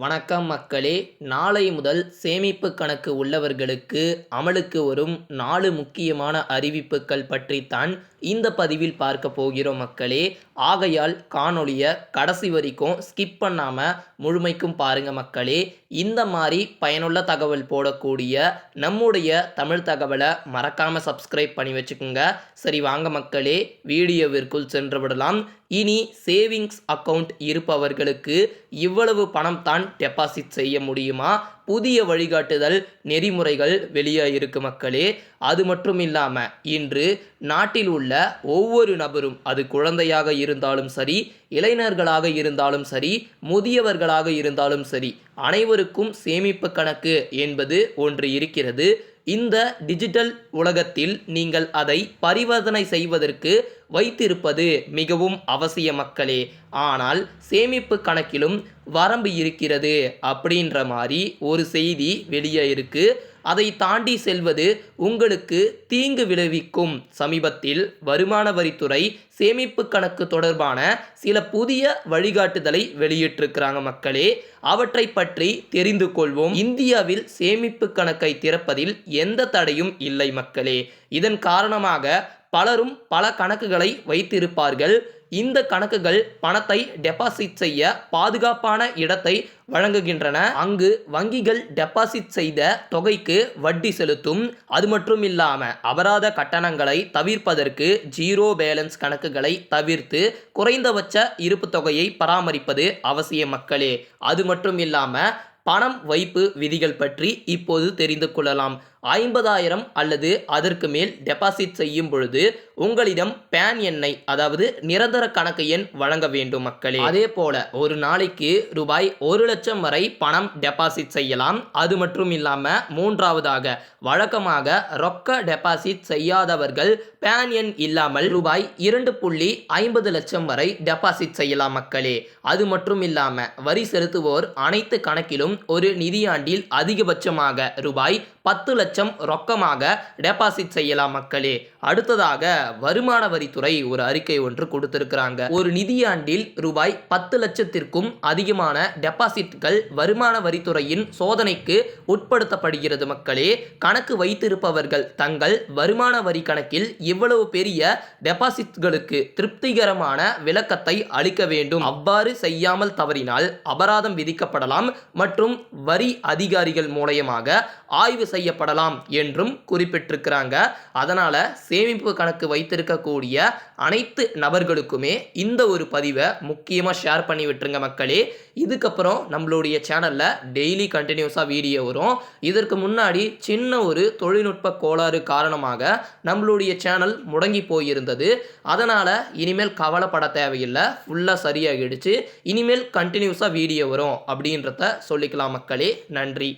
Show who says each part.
Speaker 1: வணக்கம் மக்களே. நாளை முதல் சேமிப்பு கணக்கு உள்ளவர்களுக்கு அமலுக்கு வரும் நாலு முக்கியமான அறிவிப்புகள் பற்றித்தான் இந்த பதிவில் பார்க்க போகிறோம் மக்களே. ஆகையால் காணொளியை கடைசி வரைக்கும் ஸ்கிப் பண்ணாமல் முழுமைக்கும் பாருங்க மக்களே. இந்த மாதிரி பயனுள்ள தகவல் போடக்கூடிய நம்முடைய தமிழ் தகவலை மறக்காமல் சப்ஸ்கிரைப் பண்ணி வச்சுக்கோங்க. சரி வாங்க மக்களே. வீடியோவிற்குள் சென்று விடலாம். இனி சேவிங்ஸ் அக்கவுண்ட் இருப்பவர்களுக்கு இவ்வளவு பணம் தான் டெபாசிட் செய்ய முடியுமா? புதிய வழிகாட்டுதல் நெறிமுறைகள் வெளியாகிருக்கு மக்களே. அது மட்டும் இல்லாமல் இன்று நாட்டில் உள்ள ஒவ்வொரு நபரும் அது குழந்தையாக இருந்தாலும் சரி இளைஞர்களாக இருந்தாலும் சரி முதியவர்களாக இருந்தாலும் சரி அனைவருக்கும் சேமிப்பு கணக்கு என்பது ஒன்று இருக்கிறது. இந்த டிஜிட்டல் உலகத்தில் நீங்கள் அதை பரிவர்த்தனை செய்வதற்கு வைத்திருப்பது மிகவும் அவசிய மக்களே. ஆனால் சேமிப்பு கணக்கிலும் வரம்பு இருக்கிறது அப்படின்ற மாதிரி ஒரு செய்தி வெளியே இருக்கு. அதை தாண்டி செல்வது உங்களுக்கு தீங்கு விளைவிக்கும். சமீபத்தில் வருமான வரித்துறை சேமிப்பு கணக்கு தொடர்பான சில புதிய வழிகாட்டுதலை வெளியிட்டிருக்கிறாங்க மக்களே. அவற்றை பற்றி தெரிந்து கொள்வோம். இந்தியாவில் சேமிப்பு கணக்கை திறப்பதில் எந்த தடையும் இல்லை மக்களே. இதன் காரணமாக பலரும் பல கணக்குகளை வைத்திருப்பார்கள். இந்த கணக்குகள் பணத்தை டெபாசிட் செய்ய பாதுகாப்பான இடத்தை வழங்குகின்றன. அங்கு வங்கிகள் டெபாசிட் செய்த தொகைக்கு வட்டி செலுத்தும். அது மட்டும் இல்லாமல் அபராத கட்டணங்களை தவிர்ப்பதற்கு ஜீரோ பேலன்ஸ் கணக்குகளை தவிர்த்து குறைந்தபட்ச இருப்பு தொகையை பராமரிப்பது அவசிய மக்களே. அது மட்டும் இல்லாமல் பணம் வைப்பு விதிகள் பற்றி இப்போது தெரிந்து கொள்ளலாம். ஐம்பதாயிரம் அல்லது அதற்கு மேல் டெபாசிட் செய்யும் பொழுது உங்களிடம் பேன் எண்ணை அதாவது நிரந்தர கணக்கு எண் வழங்க வேண்டும் மக்களே. அதே போல ஒரு நாளைக்கு ரூபாய் ஒரு லட்சம் வரை பணம் டெபாசிட் செய்யலாம். அது மட்டும் இல்லாம மூன்றாவதாக வழக்கமாக ரொக்க டெபாசிட் செய்யாதவர்கள் பேன் எண் இல்லாமல் ரூபாய் இரண்டு புள்ளி ஐம்பது லட்சம் வரை டெபாசிட் செய்யலாம் மக்களே. அது மட்டும் இல்லாம வரி செலுத்துவோர் அனைத்து கணக்கிலும் ஒரு நிதியாண்டில் அதிகபட்சமாக ரூபாய் பத்து லட்சம் லட்சம் ரொக்கமாக டெபாசிட் செய்யலாம் மக்களே. அடுத்ததாக வருமான வரித்துறை ஒரு அறிக்கை ஒன்று கொடுத்திருக்கிறாங்க. ஒரு நிதியாண்டில் ரூபாய் பத்து லட்சத்திற்கும் அதிகமான டெபாசிட்கள் வருமான வரித்துறையின் சோதனைக்கு உட்படுத்தப்படுகிறது மக்களே. கணக்கு வைத்திருப்பவர்கள் தங்கள் வருமான வரி கணக்கில் இவ்வளவு பெரிய டெபாசிட்களுக்கு திருப்திகரமான விளக்கத்தை அளிக்க வேண்டும். அவ்வாறு செய்யாமல் தவறினால் அபராதம் விதிக்கப்படலாம் மற்றும் வரி அதிகாரிகள் மூலயமாக ஆய்வு செய்யப்படலாம். என்றும் குறிப்பிட்டிருக்கிறாங்க. அதனால் சேமிப்பு கணக்கு வைத்திருக்கக்கூடிய அனைத்து நபர்களுக்குமே இந்த ஒரு பதிவை முக்கியமாக ஷேர் பண்ணி விட்டுருங்க மக்களே. இதுக்கப்புறம் நம்மளுடைய சேனலில் டெய்லி கண்டினியூஸாக வீடியோ வரும். இதற்கு முன்னாடி சின்ன ஒரு தொழில்நுட்ப கோளாறு காரணமாக நம்மளுடைய சேனல் முடங்கி போயிருந்தது. அதனால் இனிமேல் கவலைப்பட தேவையில்லை. ஃபுல்லாக சரியாகிடுச்சு. இனிமேல் கண்டினியூஸாக வீடியோ வரும் அப்படின்றத சொல்லிக்கலாம் மக்களே. நன்றி.